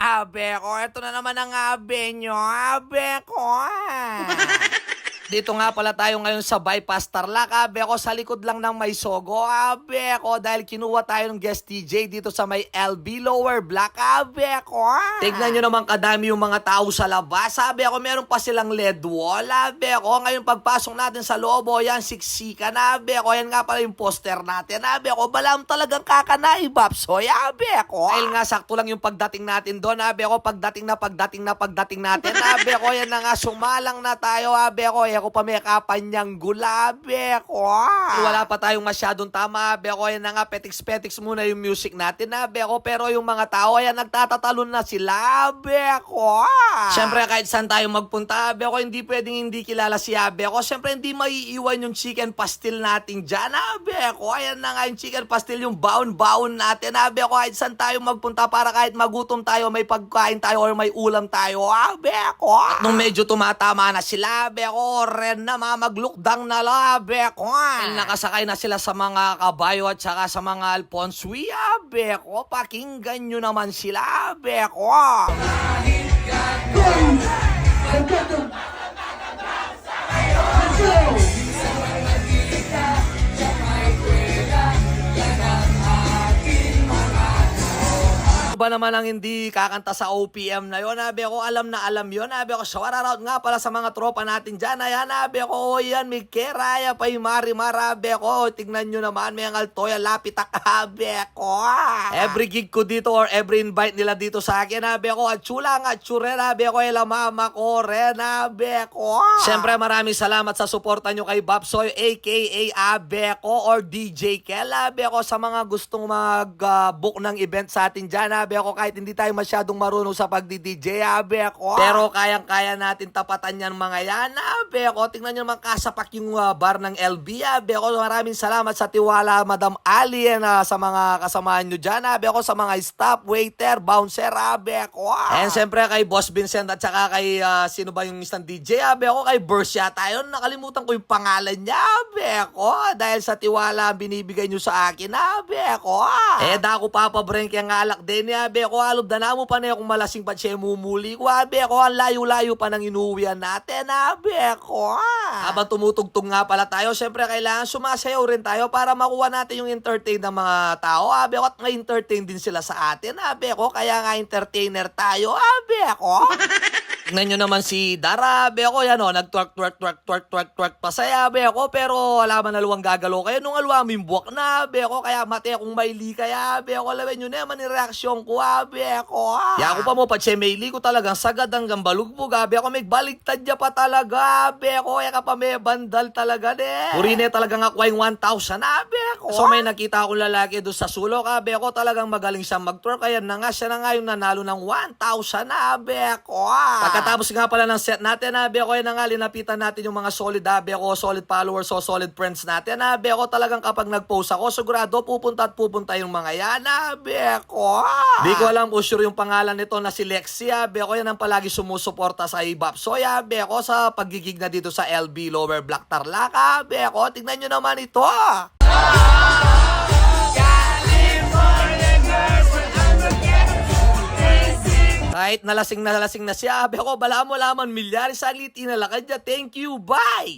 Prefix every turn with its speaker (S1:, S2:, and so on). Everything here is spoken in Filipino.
S1: Abe ko, eto na naman ang abe nyo. Abe ko. Dito nga pala tayo ngayon sa bypass Tarlac. Abe ko, sa likod lang ng may sogo. Abe ko, dahil kinuha tayo ng guest DJ dito sa may LB Lower Block. Abe ko. Tignan nyo naman kadami yung mga tao sa labas. Sabi ako, meron pa silang LED wall. Abe ko, ngayon pagpasok natin sa loob, o yan, siksika na. Abe ko, yan nga pala yung poster natin. Abe ko, balam talagang kakanay, Babsoy. Abe ko. Dahil nga sakto lang yung pagdating natin doon. Abe ko, pagdating na pagdating na pagdating natin. Abe ko, yan na nga, sumalang na tayo. Abe ko, yan ko pa may kapanyang gulabe ko. Wala pa tayong masyadong tama. Abe ko, yan na nga, petiks-petiks muna yung music natin. Abe ko, pero yung mga tao, ayan, nagtatatalon na sila. Abe ko. Siyempre, kahit saan tayo magpunta, abe ko, hindi pwedeng hindi kilala si Abe ko. Siyempre, hindi maiiwan yung chicken pastil natin dyan. Abe ko, ayan na nga yung chicken pastil, yung baon-baon natin. Abe ko, kahit saan tayo magpunta para kahit magutom tayo, may pagkain tayo or may ulam tayo. Abe ko. At nung medyo tumatama na sila, abe ko, ren na mamaglukdang na labe ko. Nakasakay na sila sa mga kabayo at saka sa mga alponsui, abe ko. Pakinggan nyo naman sila, abe ko. Ba naman ang hindi kakanta sa OPM na yon? Abe ko, alam na alam yon. Abe ko, shout out nga pala sa mga tropa natin dyan. Ayan, abe ko, oh, yan, may keraya pa yung mari marabe ko. Tignan nyo naman, may ang altoya lapit abe ko. Every gig ko dito or every invite nila dito sa akin, abe ko, at chula nga, chure, abe ko, ila mama ko, ren, abe ko. Siyempre, maraming salamat sa suporta nyo kay Babsoy, aka ko or DJ Kel. Abe ko sa mga gustong mag-book ng event sa atin dyan, abe ko, kahit hindi tayo masyadong marunong sa pagdi-DJ, abe ko. Pero kayang-kaya natin tapatan yan mga yan, abe ko. Tingnan nyo naman kasapak yung uh, bar ng LB, abe ko. Maraming salamat sa tiwala, Madam Ali, na sa mga kasamaan nyo dyan, abe ko, sa mga staff, waiter, bouncer, abe ko. And siyempre kay Boss Vincent at saka kay ah, sino ba yung isang DJ, abe ko, kay Burst yata yun. Nakalimutan ko yung pangalan niya, abe ko. Dahil sa tiwala binibigay nyo sa akin, abe ko. Eh, da ako papabrink yung alak din, abe ko. Alob na mo pa na kung malasing pa siya mumuli ko, abe ko. Ang layo-layo pa nang inuwian natin, abe ko. Habang tumutugtog nga pala tayo, syempre kailangan sumasayaw rin tayo para makuha natin yung entertain ng mga tao, abe ko. At ma-entertain din sila sa atin, abe ko. Kaya nga entertainer tayo, abe ko. Tingnan nyo naman si Dara, be ako, yan o, nag-twerk, twerk, twerk, twerk, twerk, twerk, pasaya, be ako, pero wala man naluwang gagalo kayo, nung alwaming buwak na, be ako, kaya mati akong maili kaya, be ako, lawan nyo na yaman yung reaksyon ko, ah, be ako, ah. Ya ako pa mo, pa maili ko talagang sagad hanggang balugbog, ah, be ako, may baliktad niya pa talaga, be ako, kaya ka pa may bandal talaga, de. Purine talagang ako yung 1,000, ah, be ako. So may nakita akong lalaki doon sa sulok, ah, be ako, talagang magaling siya mag-twerk, kaya na nga, siya na nga yung nanalo ng 1,000, ah, be ako, ah. Pagkatapos nga pala ng set natin, abi ako, yan na nga, linapitan natin yung mga solid, abi ako, solid followers o solid friends natin, abi ako, talagang kapag nag-post ako, sigurado pupunta at pupunta yung mga yan, abi ako. Di ko alam kung sure yung pangalan nito na si Lexi, abi ako, yan ang palagi sumusuporta sa IBAP. So, abi ako, sa pagigig na dito sa LB Lower Black Tarlac, abi ako, tignan nyo naman ito. Kahit nalasing na nalasing na siya, abi ako, bala mo laman milyari saglit inalakad niya. Thank you, bye!